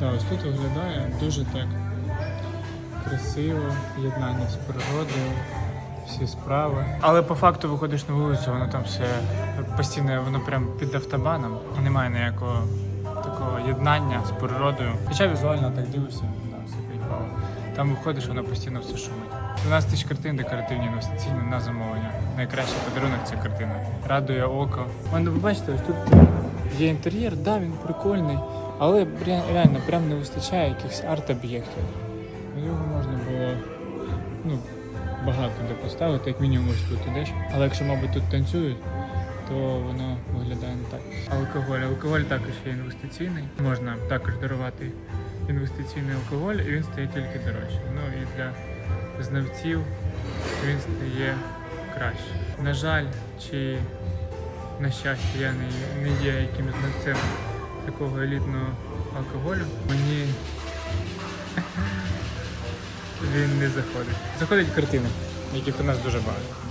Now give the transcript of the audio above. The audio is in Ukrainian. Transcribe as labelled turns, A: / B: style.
A: Да, ось тут виглядає дуже так красиво, єднання з природою, всі справи. Але по факту виходиш на вулицю, воно там все постійно, воно прям під автобаном. Немає ніякого такого єднання з природою. Хоча візуально так дивишся, да, все кайфово. Там виходиш, воно постійно все шумить. 12 тисяч картин декоративні інвестиційні на замовлення. Найкращий подарунок це картина. Радує око. Вон, ви бачите, ось тут є інтер'єр, да, він прикольний, але ре- реально прям не вистачає якихось арт-об'єктів. Його можна було ну, багато де поставити, як мінімум ось тут ідеш. Але якщо, мабуть, тут танцюють, то воно виглядає не так. Алкоголь. Алкоголь також є інвестиційний. Можна також дарувати інвестиційний алкоголь, і він стає тільки дорожче. Ну і для знавців він стає краще. На жаль, чи на щастя, я не, не є якимось знавцем такого елітного алкоголю. Мені він не заходить. Заходить картини, яких у нас дуже багато.